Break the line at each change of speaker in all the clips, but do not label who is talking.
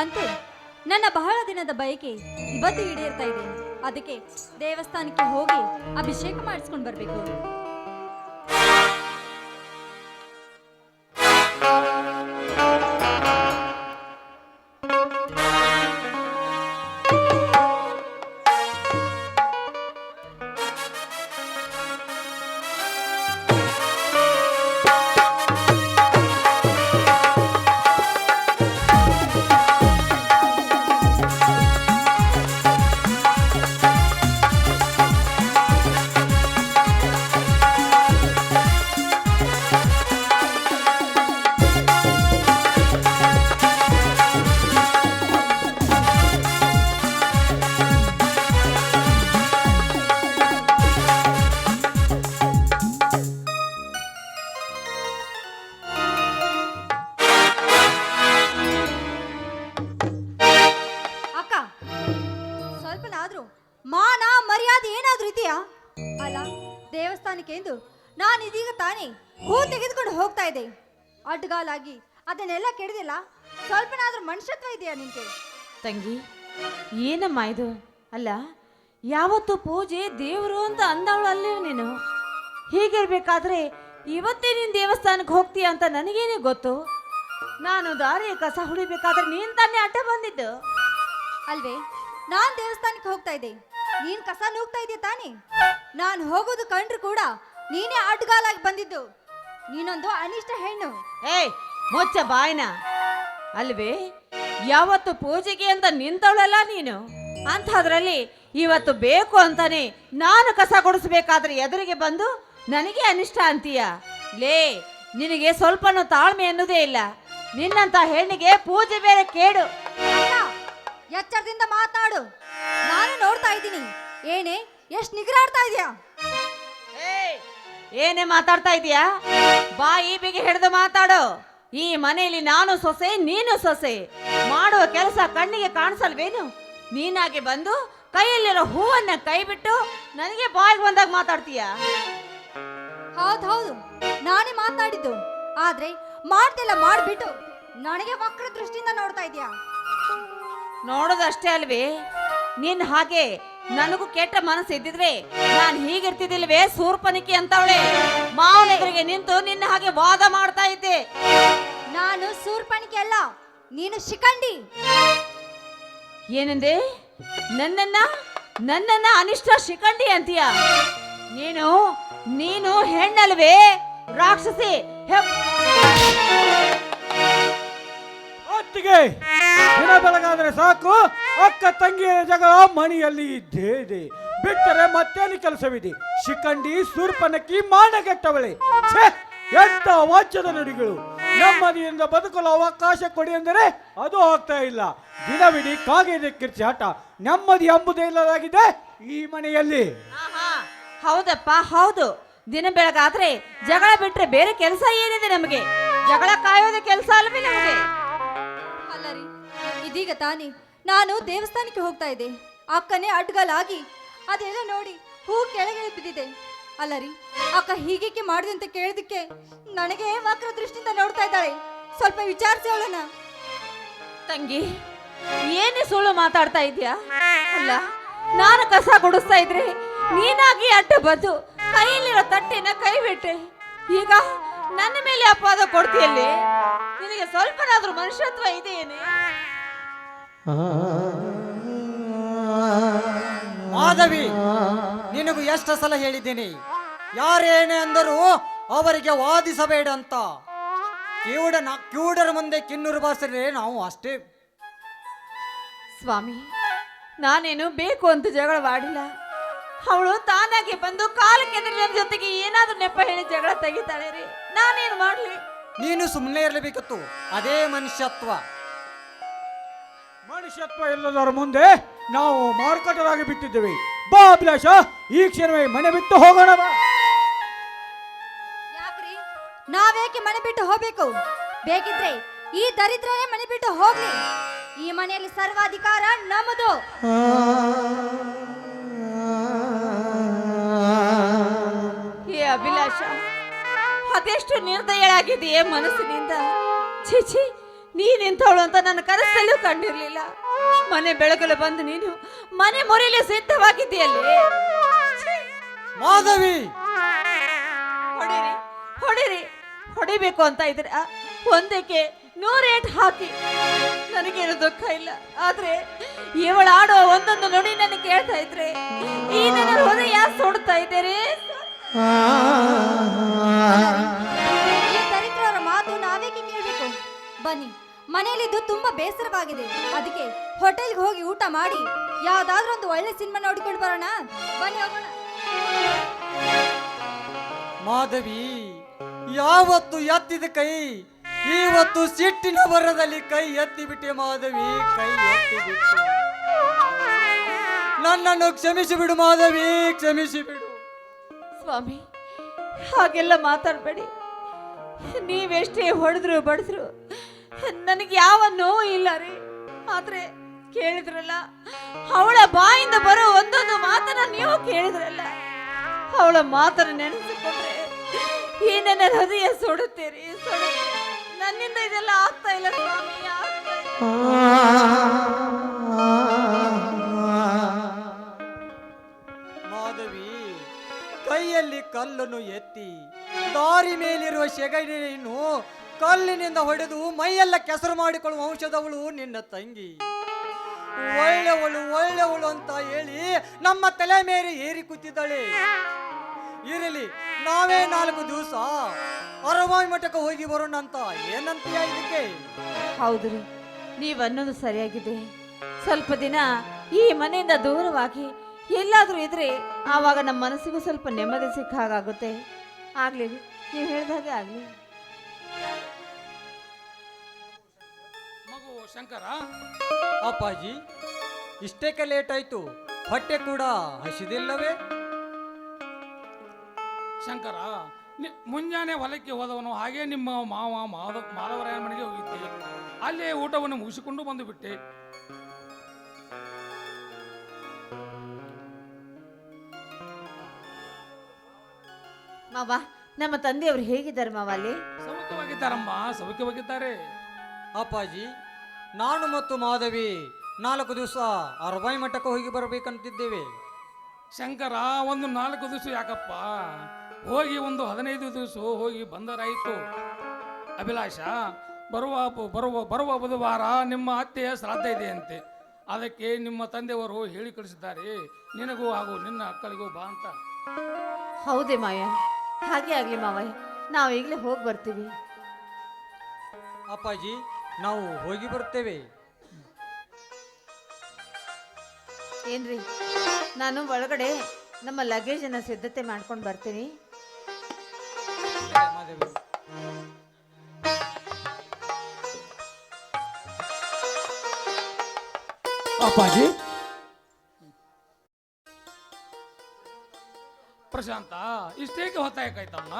ಅಂತೂ ನನ್ನ ಬಹಳ ದಿನದ ಬಯಕೆ ಇವತ್ತು ಈಡೇರ್ತಾ ಇದೆ. ಅದಕ್ಕೆ ದೇವಸ್ಥಾನಕ್ಕೆ ಹೋಗಿ ಅಭಿಷೇಕ ಮಾಡಿಸ್ಕೊಂಡು ಬರ್ಬೇಕು. ಅಡ್ಗಾಲಾಗಿ ಅದನ್ನೆಲ್ಲ ಕೆಡದಿಲ್ಲ. ಸ್ವಲ್ಪನಾದ್ರೂ ಮನುಷ್ಯತ್ವ ಇದೆಯಾ ನಿಂಗೆ?
ತಂಗಿ ಏನಮ್ಮ ಇದು? ಅಲ್ಲ ಯಾವತ್ತು ಪೂಜೆ ದೇವರು ಅಂತ ಅಂದವಳು ಅಲ್ಲೇ ನೀನು? ಹೀಗಿರ್ಬೇಕಾದ್ರೆ ಇವತ್ತೇ ನೀನು ದೇವಸ್ಥಾನಕ್ಕೆ ಹೋಗ್ತೀಯ ಅಂತ ನನಗೇನೆ ಗೊತ್ತು? ನಾನು ದಾರಿ ಕಸ ಹುಡಿಬೇಕಾದ್ರೆ ನೀನ್ ತಾನೇ ಅಡ್ಡ ಬಂದಿದ್ದು.
ಅಲ್ವೇ ನಾನ್ ದೇವಸ್ಥಾನಕ್ಕೆ ಹೋಗ್ತಾ ಇದ್ದೆ. ನೀನ್ ಕಸ ನೂಗ್ತಾ ಇದೆಯಾ ತಾನೇ? ನಾನು ಹೋಗೋದು ಕಂಡ್ರು ಕೂಡ ನೀನೇ ಅಡ್ಗಾಲಾಗಿ ಬಂದಿದ್ದು. ನೀನೊಂದು ಅನಿಷ್ಟ ಹೆಣ್ಣು.
ಏಯ್ ಮುಚ್ಚ ಬಾಯ್ನ. ಅಲ್ವೇ ಯಾವತ್ತು ಪೂಜೆಗೆ ಅಂತ ನಿಂತವಳಲ್ಲ ನೀನು? ಅಂಥದ್ರಲ್ಲಿ ಇವತ್ತು ಬೇಕು ಅಂತಾನೆ ನಾನು ಕಸ ಗುಡಿಸ್ಬೇಕಾದ್ರೆ ಎದುರಿಗೆ ಬಂದು ನನಗೆ ಅನಿಷ್ಟ ಅಂತೀಯ? ಲೇ ನಿನಗೆ ಸ್ವಲ್ಪನೂ ತಾಳ್ಮೆ ಅನ್ನೋದೇ ಇಲ್ಲ. ನಿನ್ನಂತ ಹೆಣ್ಣಿಗೆ ಪೂಜೆ ಬೇರೆ ಕೇಡು.
ಎಚ್ಚರದಿಂದ ಮಾತಾಡು ನಾನು ನೋಡ್ತಾ ಇದ್ದೀನಿ. ಏನೇ ಎಷ್ಟು ನಿಗ್ರಾಡ್ತಾ ಇದೀಯಾ?
ಏನೇ ಮಾತಾಡ್ತಾ ಇದೀಯಾ? ಬಾಯಿ ಬಿಗಿ ಹಿಡಿದು ಮಾತಾಡು. ಈ ಮನೆಯಲ್ಲಿ ನಾನು ಸೊಸೆ ನೀನು ಸೊಸೆ. ಮಾಡುವ ಕೆಲಸ ಕಣ್ಣಿಗೆ ಕಾಣಿಸಲ್ವೇನು? ನೀನಾಗೆ ಬಂದು ಕೈಯಲ್ಲಿರೋ ಹೂವನ್ನ ಕೈ ಬಿಟ್ಟು ನನಗೆ ಬಾಯಿಗೆ ಬಂದಾಗ ಮಾತಾಡ್ತೀಯ?
ಹೌದೌದು ಹೌದು ನಾನೇ ಮಾತಾಡಿದ್ದು. ಆದ್ರೆ ಮಾಡ್ತಿಲ್ಲ ಮಾಡ್ಬಿಟ್ಟು ನನಗೆ ವಕ್ರ ದೃಷ್ಟಿಯಿಂದ ನೋಡ್ತಾ ಇದೀಯಾ
ನೋಡೋದಷ್ಟೇ ಅಲ್ವೇ? ನೀನ್ ಹಾಗೆ ನನಗೂ ಕೆಟ್ಟ ಮನಸ್ಸು ಇದ್ದಿದ್ರೆ ನಾನು ಹೀಗಿರ್ತಿದ್ದಿಲ್ವೇ? ಸೂರ್ಪನಿಕೆ ಅಂತವಳೆ. ಮಾವನ ಎದುರಿಗೆ ನಿಂತು ನಿನ್ನ ಹಾಗೆ ವಾದ ಮಾಡ್ತಾ ಇದ್ದೆ.
ನಾನು ಸೂರ್ಪಣಿಕೆ ಅಲ್ಲ ನೀನು ಶಿಖಂಡಿ.
ಏನಂದೆ? ನನ್ನನ್ನ ನನ್ನನ್ನ ಅನಿಷ್ಟ ಶಿಖಂಡಿ ಅಂತೀಯ? ನೀನು ನೀನು ಹೆಣ್ಣಲ್ವೇ? ರಾಕ್ಷಸಿ ಹೆಪ್-
ಒಟ್ಟಿಗೆ ದಿನ ಬೆಳಗಾದ್ರೆ ಸಾಕು. ಅಕ್ಕ ತಂಗಿಯ ಜಗಳ ಮನೆಯಲ್ಲಿ ಇದ್ದೇ ಇದೆ ಬಿಟ್ಟರೆ ಮತ್ತೇನು ಕೆಲಸವಿದೆ? ಶಿಖಂಡಿ ಸೂರ್ಪನಕ್ಕಿ, ಮಾನಗೆಟ್ಟವಳೆ. ಛೇ ಎಂತ ವಾಚ್ಯದ ನುಡಿಗಳು. ನೆಮ್ಮದಿಯಿಂದ ಬದುಕಲು ಅವಕಾಶ ಕೊಡಿ ಅಂದರೆ ಅದು ಆಗ್ತಾ ಇಲ್ಲ. ದಿನವಿಡೀ ಕಾಗೆದೆ ಕಿರ್ಚಾಟ ನೆಮ್ಮದಿ ಎಂಬುದೇ ಇಲ್ಲದಾಗಿದೆ ಈ ಮನೆಯಲ್ಲಿ.
ಹೌದಪ್ಪ, ಹೌದು. ದಿನ ಬೆಳಗಾದ್ರೆ ಜಗಳ ಬಿಟ್ರೆ ಬೇರೆ ಕೆಲಸ ಏನಿದೆ ನಮಗೆ? ಜಗಳ ಕಾಯೋದ ಕೆಲಸ ಅಲ್ವೇ ನಮಗೆ?
ಇದೀಗ ತಾನೇ. ನಾನು ದೇವಸ್ಥಾನಕ್ಕೆ ಹೋಗ್ತಾ ಇದ್ದೆ. ಅಕ್ಕನೇ ಅಡ್ಗಲಾಗಿ, ಅದೆಲ್ಲ ನೋಡಿ ಹೂ ಕೆಳಗೆ ಬಿದ್ದಿದೆ. ಅಲ್ಲರಿ, ಅಕ್ಕ ಹೀಗೇಕೆ ಮಾಡಿದೆ ಅಂತ ಕೇಳಿದಕ್ಕೆ ನನಗೆ ವಕ್ರ ದೃಷ್ಟಿಯಿಂದ ನೋಡ್ತಾ ಇದ್ದಾಳೆ. ಸ್ವಲ್ಪ ವಿಚಾರಿಸಿ
ತಂಗಿ, ಏನೇ ಸುಳ್ಳು ಮಾತಾಡ್ತಾ ಇದೆಯಾ ಅಲ್ಲ, ನಾನು ಕಸ ಗುಡಿಸ್ತಾ ಇದ್ರೆ ನೀನಾಗಿ ಅಡ್ಡ ಬಂದು ಕೈಯಲ್ಲಿರೋ ತಟ್ಟೆನ ಕೈ ಬಿಟ್ಟೆ ಈಗ ನನ್ನ ಮೇಲೆ ಅಪವಾದ ಕೊಡ್ತೀಯಲ್ಲಿ? ನಿನಗೆ ಸ್ವಲ್ಪನಾದ್ರೂ ಮನುಷ್ಯತ್ವ ಇದೆಯೇನೆ?
ಮಾಧವಿ ನಿನಗೂ ಎಷ್ಟು ಸಲ ಹೇಳಿದ್ದೀನಿ? ಯಾರೇನೇ ಅಂದರೂ ಅವರಿಗೆ ವಾದಿಸಬೇಡ ಅಂತ. ಕಿವುಡ ಕಿವುಡರ ಮುಂದೆ ಕಿನ್ನೂರು ಬಾರಿಸಿದ್ರೆ ನಾವು ಅಷ್ಟೇ.
ಸ್ವಾಮಿ ನಾನೇನು ಬೇಕು ಅಂತ ಜಗಳವಾಡಿಲ್ಲ ಅವಳು ತಾನಾಗಿ ಬಂದು ಕಾಲ ಕೆದರಿನ ಜೊತೆಗೆ ಏನಾದ್ರೂ ನೆಪ ಹೇಳಿ ಜಗಳ ತೆಗಿತಾಳೆ ರೀ. ನಾನೇನು ಮಾಡಲಿ?
ನೀನು ಸುಮ್ಮನೆ ಇರಲೇಬೇಕಿತ್ತು. ಅದೇ ಮನುಷ್ಯತ್ವ.
ಮನುಷ್ಯತ್ವ ಇಲ್ಲದವರ ಮುಂದೆ ನಾವು ಮಾರುಕಟ್ಟರಾಗಿ ಬಿಟ್ಟಿದ್ದೇವೆ ಬಾ ಅಭಿಲಾಷ ಈ ಕ್ಷಣವೇ ಮನೆ ಬಿಟ್ಟು ಹೋಗೋಣ ಬಾ
ಯಾಕ್ರಿ ನಾವೇಕೆ ಮನೆ ಬಿಟ್ಟು ಹೋಗ್ಬೇಕು ಬೇಕಿದ್ರೆ ಈ ದರಿದ್ರನೇ ಮನೆ ಬಿಟ್ಟು ಹೋಗ್ಲಿ ಈ ಮನೆಯಲ್ಲಿ ಸರ್ವಾಧಿಕಾರ ನಮ್ಮದು
ಈ ಅಭಿಲಾಷ ಅದೆಷ್ಟು ನಿರ್ದಯಳಾಗಿದೆಯೇ ಮನಸ್ಸಿನಿಂದ ಛೀ ನೀನಿಂಥವಳು ಅಂತ ನನ್ನ ಕನಸಲ್ಲೂ ಕಂಡಿರ್ಲಿಲ್ಲ. ಮನೆ ಬೆಳಗಲು ಬಂದು ನೀನು ಮನೆ ಮೊರೆಯಲ್ಲಿ ಸಿದ್ಧವಾಗಿದ್ದೀಯಲ್ಲಿ?
ಮಾಧವಿ!
ಹೊಡಿರಿ ಹೊಡಿರಿ ಹೊಡಿಬೇಕು ಅಂತ ಇದ್ರೆ ಒಂದಕ್ಕೆ ನೂರೇಟ್ ಹಾಕಿ. ನನಗೇನು ದುಃಖ ಇಲ್ಲ. ಆದ್ರೆ ಇವಳು ಆಡೋ ಒಂದೊಂದು ನುಡಿ ನನಗೆ ಕೇಳ್ತಾ ಇದ್ರೆ ಈ ನನ್ನ ಹೃದಯ ಸುಡ್ತಾ ಇದ್ದೇನೆ
ಮನೆಯಲ್ಲಿದ್ದು ತುಂಬಾ ಬೇಸರವಾಗಿದೆ. ಅದಕ್ಕೆ ಹೋಟೆಲ್ಗೆ ಹೋಗಿ ಊಟ ಮಾಡಿ ಯಾವ್ದಾದ್ರೂ ಒಂದು ಒಳ್ಳೆ ಸಿನಿಮಾ ನೋಡಿಕೊಂಡು ಬರೋಣ. ಬನ್ನಿ ಹೋಗೋಣ.
ಮಾಧವಿ ಯಾವತ್ತು ಎತ್ತಿದ ಕೈ ಇವತ್ತು ಸಿಟ್ಟಿನ ಬರದಲ್ಲಿ ಕೈ ಎತ್ತಿ ಬಿಟ್ಟೆ ಮಾಧವಿ ಕೈ ಎತ್ತಿ ಬಿಟ್ಟೆ ನನ್ನನ್ನು ಕ್ಷಮಿಸಿ ಬಿಡು ಮಾಧವಿ ಕ್ಷಮಿಸಿ ಬಿಡು
ಸ್ವಾಮಿ ಹಾಗೆಲ್ಲ ಮಾತಾಡಬೇಡಿ. ನೀವೆಷ್ಟೇ ಹೊಡೆದ್ರು ಬಡಿದ್ರು ನನಗೆ ಯಾವ ನೋವು ಇಲ್ಲ ರೀ ಆದ್ರೆ ಕೇಳಿದ್ರಲ್ಲ ಅವಳ ಬಾಯಿಂದ ಬರೋ ಒಂದೊಂದು ಮಾತನ್ನ ನೀವು ಕೇಳಿದ್ರಲ್ಲ ಅವಳ ಮಾತನ್ನ ನೆನೆಸಿಕೊಂಡ್ರೆ ಈ ನನ್ನ ಹೃದಯ ಸುಡುತ್ತೀರಿ ಸುಡುತ್ತೆ ನನ್ನಿಂದ ಇದೆಲ್ಲ ಆಗ್ತಾ ಇಲ್ಲ ಸ್ವಾಮಿ
ಮಾಧವಿ ಕೈಯಲ್ಲಿ ಕಲ್ಲನ್ನು ಎತ್ತಿ ದಾರಿ ಮೇಲಿರುವ ಸೆಗಣಿಯನ್ನು ಕಲ್ಲಿನಿಂದ ಹೊಡೆದು ಮೈಯೆಲ್ಲ ಕೆಸರು ಮಾಡಿಕೊಳ್ಳುವ ವಂಶದವಳು ನಿನ್ನ ತಂಗಿ. ಒಳ್ಳೆವಳು ಒಳ್ಳೆವಳು ಅಂತ ಹೇಳಿ ನಮ್ಮ ತಲೆ ಮೇಲೆ ಏರಿ ಕೂತಿದ್ದಾಳೆ. ಇರಲಿ, ನಾವೇ ನಾಲ್ಕು ದಿವಸ ಅರವಾಯಿ ಮಠಕ್ಕೆ ಹೋಗಿ ಬರೋಣ ಅಂತ ಏನಂತೀಯ ಇದಕ್ಕೆ?
ಹೌದು ರೀ, ನೀವು ಅನ್ನೋದು ಸರಿಯಾಗಿದೆ. ಸ್ವಲ್ಪ ದಿನ ಈ ಮನೆಯಿಂದ ದೂರವಾಗಿ ಎಲ್ಲಾದರೂ ಇದ್ರೆ ಆವಾಗ ನಮ್ಮ ಮನಸ್ಸಿಗೂ ಸ್ವಲ್ಪ ನೆಮ್ಮದಿ ಸಿಕ್ಕ ಹಾಗಾಗುತ್ತೆ ಆಗ್ಲಿ ನೀವು ಹೇಳ್ದಾಗೆ ಆಗ್ಲಿ.
ಶಂಕರ?
ಅಪ್ಪಾಜಿ ಇಷ್ಟಕ್ಕೆ ಲೇಟ್ ಆಯ್ತು. ಹೊಟ್ಟೆ ಕೂಡ ಹಸಿದಿಲ್ಲವೇ?
ಶಂಕರ ನಿ- ಮುಂಜಾನೆ ಹೊಲಕ್ಕೆ ಹೋದವನು ಹಾಗೆ ನಿಮ್ಮ ಮಾವ ಮಾಧವ ಮಾಧವರಾಯನ ಮನೆಗೆ ಹೋಗಿದ್ದೆ. ಅಲ್ಲೇ ಊಟವನ್ನು ಮುಗಿಸಿಕೊಂಡು ಬಂದು ಬಿಟ್ಟೆ
ಮಾವ ನಮ್ಮ ತಂದೆಯವರು ಹೇಗಿದ್ದಾರೆ ಮಾವ ಅಲ್ಲಿ?
ಸೌಖ್ಯವಾಗಿದ್ದಾರಮ್ಮ ಸೌಖ್ಯವಾಗಿದ್ದಾರೆ.
ಅಪ್ಪಾಜಿ ನಾನು ಮತ್ತು ಮಾಧವಿ ನಾಲ್ಕು ದಿವಸ ಅರಬಾಯಿ ಮಠಕ್ಕೆ ಹೋಗಿ ಬರಬೇಕಂತಿದ್ದೇವೆ.
ಶಂಕರ ಒಂದು ನಾಲ್ಕು ದಿವಸ ಯಾಕಪ್ಪ? ಹೋಗಿ ಒಂದು ಹದಿನೈದು ದಿವಸ ಹೋಗಿ ಬಂದರಾಯಿತು. ಅಭಿಲಾಷ ಬರುವ ಬರುವ ಬರುವ ಬುಧವಾರ ನಿಮ್ಮ ಅತ್ತೆಯ ಶ್ರಾದ್ದ ಇದೆಯಂತೆ. ಅದಕ್ಕೆ ನಿಮ್ಮ ತಂದೆಯವರು ಹೇಳಿ ಕಳಿಸಿದ್ದಾರೆ. ನಿನಗೂ ಹಾಗೂ ನಿನ್ನ ಅಕ್ಕಳಿಗೂ ಬಾ ಅಂತ.
ಹೌದೇ ಮಾಯ ಹಾಗೆ ಆಗ್ಲಿ ಮಾವ ನಾವು ಈಗಲೇ ಹೋಗಿ ಬರ್ತೀವಿ.
ಅಪ್ಪಾಜಿ ನಾವು ಹೋಗಿ ಬರ್ತೇವೆ.
ಏನ್ರಿ? ನಾನು ಒಳಗಡೆ ನಮ್ಮ ಲಗೇಜನ್ನು ಸಿದ್ಧತೆ ಮಾಡ್ಕೊಂಡು ಬರ್ತೀನಿ.
ಅಪ್ಪಾಜಿ.
ಪ್ರಶಾಂತ ಇಷ್ಟೇಕೆ ಹೊತ್ತಾಯಕಾಯ್ತಮ್ಮ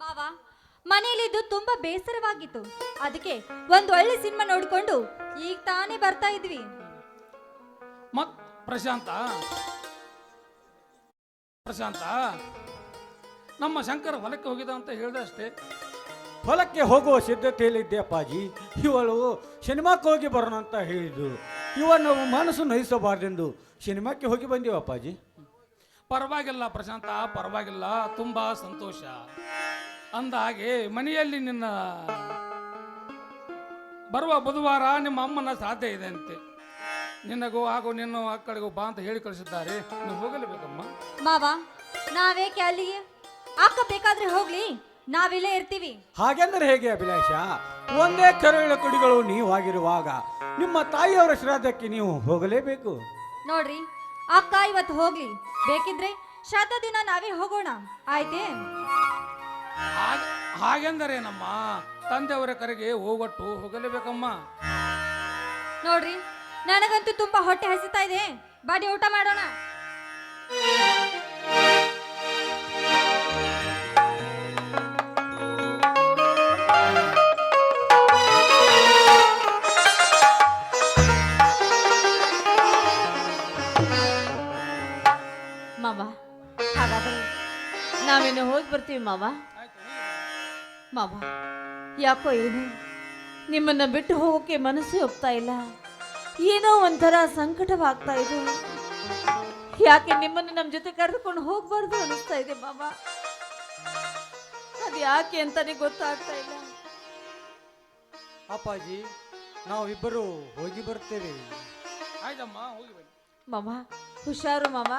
ಮಾವ ಮನೆಯಲ್ಲಿದ್ದು ತುಂಬಾ ಬೇಸರವಾಗಿತ್ತು. ಅದಕ್ಕೆ ಒಂದು ಒಳ್ಳೆ ಸಿನಿಮಾ ನೋಡಿಕೊಂಡು ಈಗ ತಾನೇ ಬರ್ತಾ ಇದ್ವಿ.
ಮತ್ ಪ್ರಶಾಂತ. ಪ್ರಶಾಂತ. ನಮ್ಮ ಶಂಕರ ಹೊಲಕ್ಕೆ ಹೋಗಿದ ಅಂತ ಹೇಳ್ದೆ ಅಷ್ಟೇ.
ಹೊಲಕ್ಕೆ ಹೋಗುವ ಸಿದ್ಧತೆಯಲ್ಲಿದ್ದೆ ಅಪ್ಪಾಜಿ. ಇವಳು ಸಿನಿಮಾಕ್ಕೆ ಹೋಗಿ ಬರೋಣ ಅಂತ ಹೇಳಿದ್ದು. ಇವನು ಮನಸ್ಸು ನಯಿಸಬಾರ್ದೆಂದು ಸಿನಿಮಾಕ್ಕೆ ಹೋಗಿ ಬಂದೀವಿ ಅಪ್ಪಾಜಿ.
ಪರವಾಗಿಲ್ಲ ಪ್ರಶಾಂತ ಪರವಾಗಿಲ್ಲ. ತುಂಬಾ ಸಂತೋಷ. ಅಂದ ಹಾಗೆ ಮನೆಯಲ್ಲಿ ನಿನ್ನ ಬರುವ ಬುಧವಾರ ನಿಮ್ಮ ಅಮ್ಮನ ಸಾಧ್ಯ ಇದೆ ಅಂತೆ. ನಿನಗೂ ಹಾಗೂ ನಿನ್ನ ಅಕ್ಕಳಿಗೂ ಬಾ ಅಂತ ಹೇಳಿ ಕಳಿಸಿದ್ದಾರೆ. ನೀವು ಹೋಗಲೇಬೇಕಮ್ಮ
ಮಾವ ನಾವೇಕೆ ಅಲ್ಲಿಗೆ? ಅಕ್ಕ ಬೇಕಾದ್ರೆ ಹೋಗ್ಲಿ. ನಾವಿಲ್ಲೇ ಇರ್ತೀವಿ.
ಹಾಗೆಂದ್ರೆ ಹೇಗೆ ಅಭಿಲಾಷ? ಒಂದೇ ಕರುಳ ಕುಡಿಗಳು ನೀವು ಆಗಿರುವಾಗ ನಿಮ್ಮ ತಾಯಿಯವರ ಶ್ರಾದ್ದಕ್ಕೆ ನೀವು ಹೋಗಲೇಬೇಕು.
ನೋಡ್ರಿ ಅಕ್ಕ ಇವತ್ತು ಹೋಗ್ಲಿ. ಬೇಕಿದ್ರೆ ಶ್ರಾದ್ದ ದಿನ ನಾವೇ ಹೋಗೋಣ. ಆಯ್ತೇ?
ಹಾಗೆ ಹಾಗೆಂದರೆ ನಮ್ಮ ತಂದೆಯವರ ಕರೆಗೆ ಹೋಗಟ್ಟು ಹೋಗಲೇಬೇಕಮ್ಮ.
ನೋಡ್ರಿ, ನನಗಂತೂ ತುಂಬಾ ಹೊಟ್ಟೆ ಹಸಿತಾ ಇದೆ. ಬಾಡಿ ಊಟ ಮಾಡೋಣ.
ಮಾವ, ಹಾಗಾದ್ರೆ ನಾವೇನು ಹೋಗಿ ಬರ್ತೀವಿ ಮಾವ. ಮಾವ ಯಾಕೋ ಏನು ನಿಮ್ಮನ್ನ ಬಿಟ್ಟು ಹೋಗೋಕೆ ಮನಸ್ಸು ಒಪ್ತಾ ಇಲ್ಲ. ಏನೋ ಒಂಥರ ಸಂಕಟವಾಗ್ತಾ ಇದೆ. ಯಾಕೆ ನಿಮ್ಮನ್ನು ನಮ್ಮ ಜೊತೆ ಕರೆದುಕೊಂಡು ಹೋಗ್ಬಾರ್ದು ಅನಿಸ್ತಾ ಇದೆ ಮಾವ? ಅದು ಯಾಕೆ ಅಂತಾನೆ ಗೊತ್ತಾಗ್ತಾ ಇಲ್ಲ.
ಅಪ್ಪಾಜಿ ನಾವಿಬ್ಬರು ಹೋಗಿ ಬರ್ತೇವೆ.
ಆಯ್ತಮ್ಮ ಹೋಗಿ ಬನ್ನಿ.
ಮಾವ ಹುಷಾರು ಮಾವ.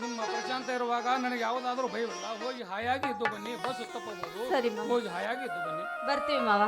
ನಿಮ್ಮ ಪ್ರಶಾಂತ ಇರುವಾಗ ನನಗೆ ಯಾವುದಾದ್ರೂ ಭಯವಿಲ್ಲ. ಹೋಗಿ ಹಾಯಾಗಿ ಇದ್ದು ಬನ್ನಿ ಬಸ್ ತಪ್ಪಬಹುದು
ಸರಿ ಮಾವ.
ಹೋಗಿ ಹಾಯಾಗಿ ಇದ್ದು ಬನ್ನಿ.
ಬರ್ತೀವಿ ಮಾವ.